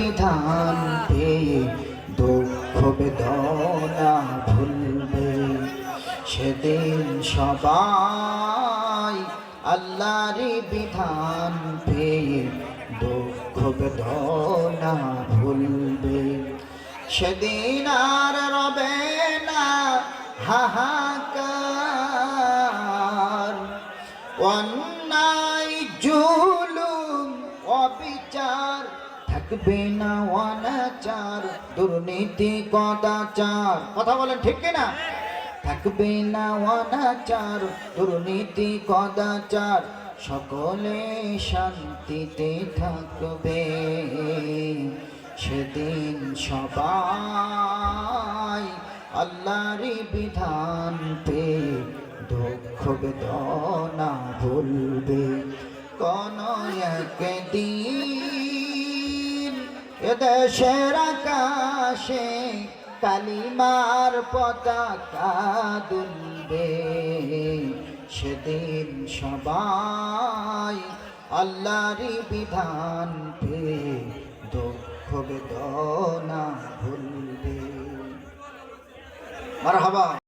বিধান পেয়ে দুঃখ বেদনা ভুলবে। সেদিন সবাই আল্লাহর বিধান পেয়ে দুঃখ বেদনা ভুলবে। সেদিন আর রবে না হাহাকার। অন্যায় থাকবে না অনাচার দুর্নীতি কদাচার কথা বলেন ঠিক না থাকবে না অনাচার দুর্নীতি কদাচার সকলে শান্তিতে থাকবে। সেদিন সবাই আল্লাহর বিধান পে দুঃখ বেদনা ভুলবে। কোন একদিন এদেশের আকাশে কালিমার পতাকা দুলবে। সেদিন সবাই আল্লাহর বিধান পে দুঃখ বেদনা ভুলবে। মারহাবা।